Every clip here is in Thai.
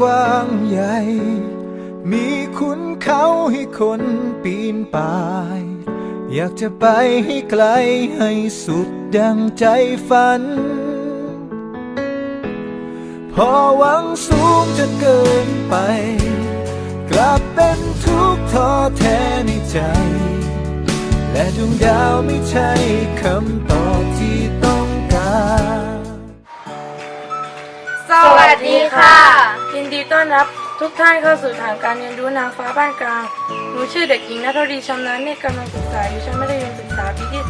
กว้างใหญ่ มีขุนเขาให้คนปีนป่าย อยากจะไปให้ไกลให้สุดดังใจฝัน พอหวังสูงจนเกินไป กลับเป็นทุกข์ท้อแท้ในใจ และดวงดาวไม่ใช่คำตอบที่ต้องการ สวัสดีค่ะ ต้อนรับทุกท่านเข้าสู่ฐานการเรียนรู้นางฟ้าบ้านกลาง หนูชื่อเด็กหญิงนัทวดีชำนาญเนตรกำลังศึกษาอยู่ชั้นมัธยมศึกษาปีที่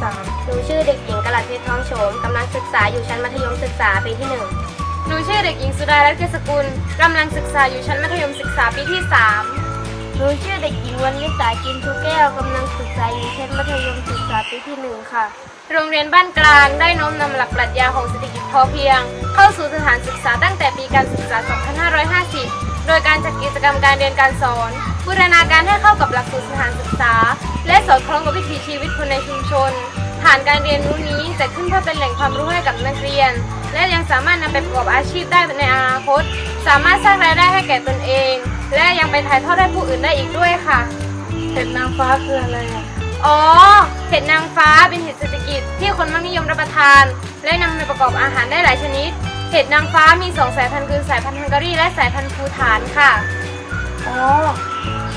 หนูชื่อเด็กหญิงกลัดเพชรทองโฉมกำลังศึกษาอยู่ชั้นมัธยมศึกษาปีที่หนึ่ง3หนูชื่อเด็กหญิงสุดารัตน์เกษกุลกำลังศึกษาอยู่ชั้นมัธยมศึกษาปีที่ 3 หนูชื่อเด็กหญิงวันวิสากินทุแก้วกำลังศึกษาอยู่ชั้นมัธยมศึกษาปีที่หนึ่งค่ะ โรงเรียนบ้านกลางได้น้อมนำหลักปรัชญาของเศรษฐกิจพอเพียง เข้าสู่สถานศึกษาตั้งแต่ปีการศึกษา 2550 โดยการจัดกิจกรรมการเรียนการสอนบูรณาการให้เข้ากับหลักสูตรสถานศึกษา และสอดคล้องกับวิถีชีวิตคนในชุมชนฐานการเรียนรู้นี้จะขึ้นเพื่อเป็นแหล่งความรู้ให้กับนักเรียน และยังสามารถนำไปประกอบอาชีพได้ในอนาคต สามารถสร้างรายได้ให้แก่ตนเอง และยังไปถ่ายทอดให้ผู้อื่นได้อีกด้วยค่ะ เห็ดนางฟ้าคืออะไรอ๋อ เห็ดนางฟ้าเป็นเห็ดเศรษฐกิจที่คนมักนิยมรับประทาน และนำไปประกอบอาหารได้หลายชนิด เห็ดนางฟ้ามีสองสายพันธุ์คือสายพันธุ์ฮังการีและสายพันธุ์ภูฐานค่ะ อ๋อ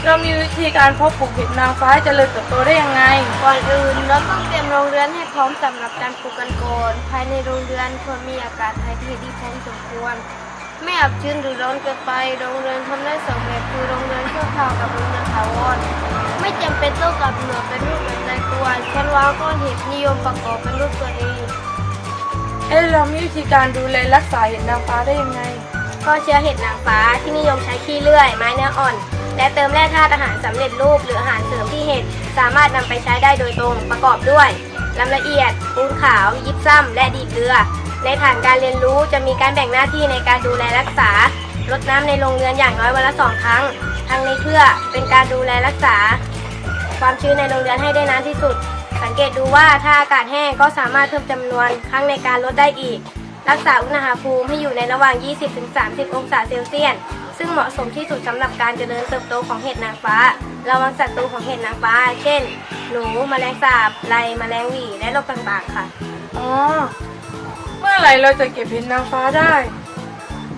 เรามีวิธีการเพาะปลูกเห็ดนางฟ้าให้เจริญเติบโตได้ยังไง ก่อนอื่นเราต้องเตรียมโรงเรือนให้พร้อมสำหรับการปลูกกันก่อนภายในโรงเรือนควรมีอากาศถ่ายเทที่พร้อมสมควร ไม่อับชื้นหรือร้อนเกินไป โรงเรือนทำได้สองแบบคือโรง เรือนชั่าวกับโรงเรือนถาวรไม่จำเป็นต้องกำหนดเป็นรูปแบบตายตัวชั้นวางก้อนเห็ดนิยมประกอบเป็นรูปตัวเอง เอ๊ะเรามีวิธีการดูแลรักษาเห็ดนางฟ้าได้ยังไงข้อเชื้อเห็ดนางฟ้าที่นิยมใช้ขี้เลื่อย ไม้เนื้ออ่อน และเติมแร่ธาตุอาหารสำเร็จรูปหรืออาหารเสริมที่เห็ดสามารถนำไปใช้ได้โดยตรงประกอบด้วยลำละเอียดปูนขาว ยิบซ้ำและดีเกลือ ในฐานการเรียนรู้จะมีการแบ่งหน้าที่ในการดูแลรักษา รดน้ำในโรงเรือนอย่างน้อยวันละสองครั้ง ทั้งนี้เพื่อเป็นการดูแลรักษา ความชื้นในโรงเรือนให้ได้นานที่สุด สังเกตดูว่าถ้าอากาศแห้งก็สามารถเพิ่มจำนวนครั้งในการลดได้อีก รักษาอุณหภูมิให้อยู่ในระหว่าง 20-30 องศาเซลเซียส ซึ่งเหมาะสมที่สุดสำหรับการเจริญเติบโตของเห็ดนางฟ้า ระวังศัตรูของเห็ดนางฟ้า เช่น หนูแมลงสาบไรแมลงหวีและโรคต่างๆ ค่ะ อ๋อ เมื่อไหร่เราจะเก็บเห็ดนางฟ้าได้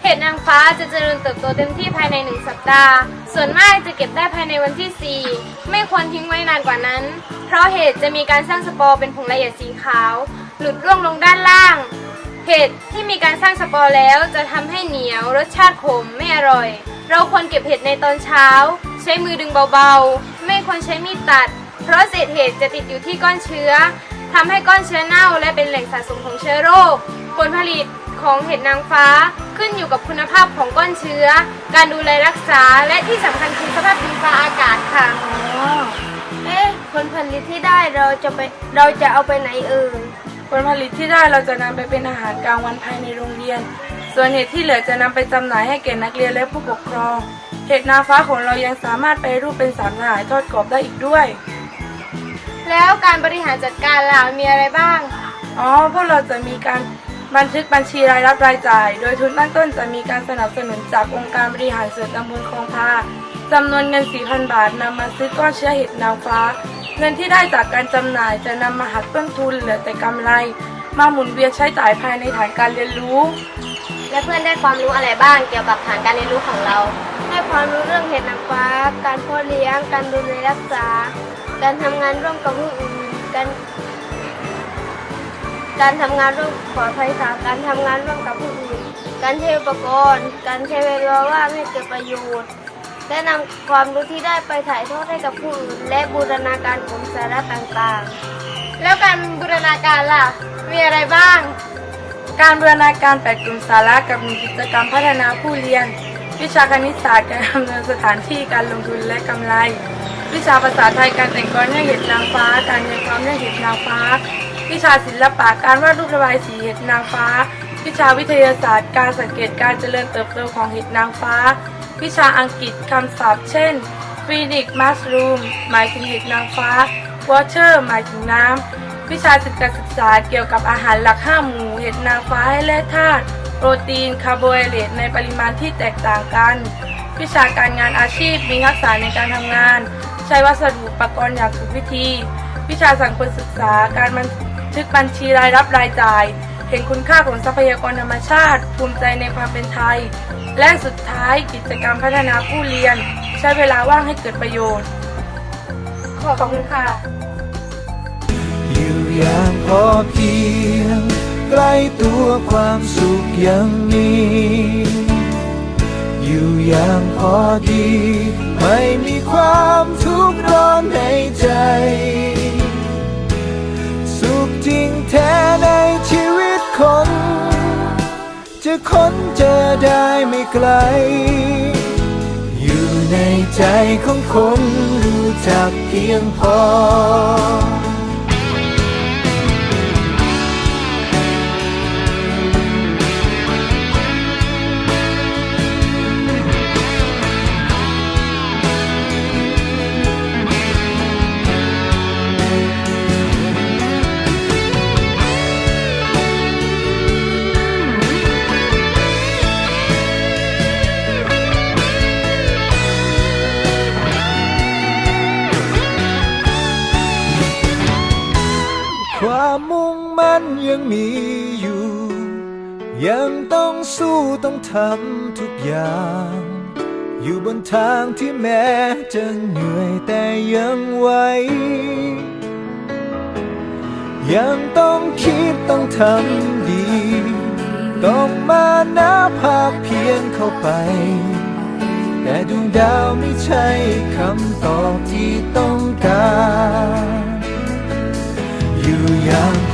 เห็ดนางฟ้าจะเจริญเติบโตเต็มที่ภายใน 1 สัปดาห์ ส่วนมากจะเก็บได้ภายในวันที่ 4 ไม่ควรทิ้งไว้นานกว่านั้น เพราะเห็ดจะมีการสร้างสปอร์เป็นผงละเอียดสีขาว หลุดร่วงลงด้านล่าง เห็ดที่มีการสร้างสปอร์แล้วจะทำให้เหนียว รสชาติขมไม่อร่อย เราควรเก็บเห็ดในตอนเช้า ใช้มือดึงเบาๆ ไม่ควรใช้มีดตัด เพราะเศษเห็ดจะติดอยู่ที่ก้อนเชื้อทำให้ก้อนเชื้อเน่าและเป็นแหล่งสะสมของเชื้อโรค ผลผลิตของเห็ดนางฟ้าขึ้นอยู่กับคุณภาพของก้อนเชื้อ การดูแลรักษาและที่สำคัญคือสภาพดินฟ้าอากาศค่ะเอ๊ะผลผลิตที่ได้เราจะไปเราจะเอาไปไหนเอ่ยผลผลิตที่ได้เราจะนำไปเป็นอาหารกลางวันภายในโรงเรียน ส่วนเห็ดที่เหลือจะนำไปจำหน่ายให้แก่นักเรียนและผู้ปกครอง เห็ดนางฟ้าของเรายังสามารถไปรูปเป็นสารสหายทอดกรอบได้อีกด้วย แล้วการบริหารจัดการล่ะมีอะไรบ้าง อ๋อพวกเราจะมีการ บันทึกบัญชีรายรับรายจ่าย โดยทุนตั้งต้นจะมีการสนับสนุนจากองค์การบริหารส่วนตำบลคลองพาจำนวนเงิน 4,000 บาทนำมาซื้อก้อนเชื้อเห็ดนางฟ้า เงินที่ได้จากการจำหน่ายจะนำมาหักต้นทุนเหลือแต่กำไร มาหมุนเวียนใช้จ่ายภายในฐานการเรียนรู้ และเพื่อนได้ความรู้อะไรบ้างเกี่ยวกับฐานการเรียนรู้ของเรา ได้ความรู้เรื่องเห็ดนางฟ้า การพาะเลี้ยง การดูแลรักษา การทำงานร่วมกับผู้อื่น การ การทำงานร่วมขออภัยค่ะการทำงานร่วมกับผู้อื่น การใช้อุปกรณ์ การใช้เวลาว่างให้เกิดประโยชน์ และนำความรู้ที่ได้ไปถ่ายทอดให้กับผู้อื่น และบูรณาการกลุ่มสาระต่างๆ แล้วการบูรณาการล่ะ มีอะไรบ้าง การบูรณาการแปดกลุ่มสาระกับหนึ่งกิจกรรมพัฒนาผู้เรียน วิชาคณิตศาสตร์การดำเนินสถานที่การลงทุนและกำไร วิชาภาษาไทยการแต่งกลอนเรื่องเห็ดนางฟ้า การเรียนความเรื่องเห็ดนางฟ้า วิชาศิลปะการวาดรูประบายสีเห็ดนางฟ้า วิชาวิทยาศาสตร์ การสังเกตการเจริญเติบโตของเห็ดนางฟ้า วิชาอังกฤษคำศัพท์ เช่น Phoenix Mushroom หมายถึงเห็ดนางฟ้า Water หมายถึงน้ำ วิชาศึกษาศึกษาเกี่ยวกับอาหารหลักห้าหมู่เห็ดนางฟ้าให้แร่ธาตุโปรตีนคาร์โบไฮเดรตในปริมาณที่แตกต่างกัน วิชาการงานอาชีพมีทักษะในการทำงาน ใช้วัสดุอุปกรณ์อย่างถูกวิธี วิชาสังคมศึกษาการบันทึก บัญชีรายรับรายจ่าย เห็นคุณค่าของทรัพยากรธรรมชาติ ภูมิใจในความเป็นไทย และสุดท้ายกิจกรรมพัฒนาผู้เรียน ใช้เวลาว่างให้เกิดประโยชน์ ขอบคุณค่ะ อยู่อย่างพอเพียงใกล้ตัวความสุขยังมีอยู่อย่างพอดี ไม่มีความทุกข์ร้อนในใจ จริงแท้ในชีวิตคน จะค้นเจอได้ไม่ไกล อยู่ในใจของคนรู้จักเพียงพอ ยังมีอยู่ ยังต้องสู้ต้องทำทุกอย่าง อยู่บนทางที่แม้จะเหนื่อยแต่ยังไหวยังต้องคิดต้องทำดี ต้องมานาภาคเพียงเข้าไป แต่ดวงดาวไม่ใช่คำตอบที่ต้องการ อยู่อย่าง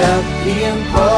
จักเพียงพอ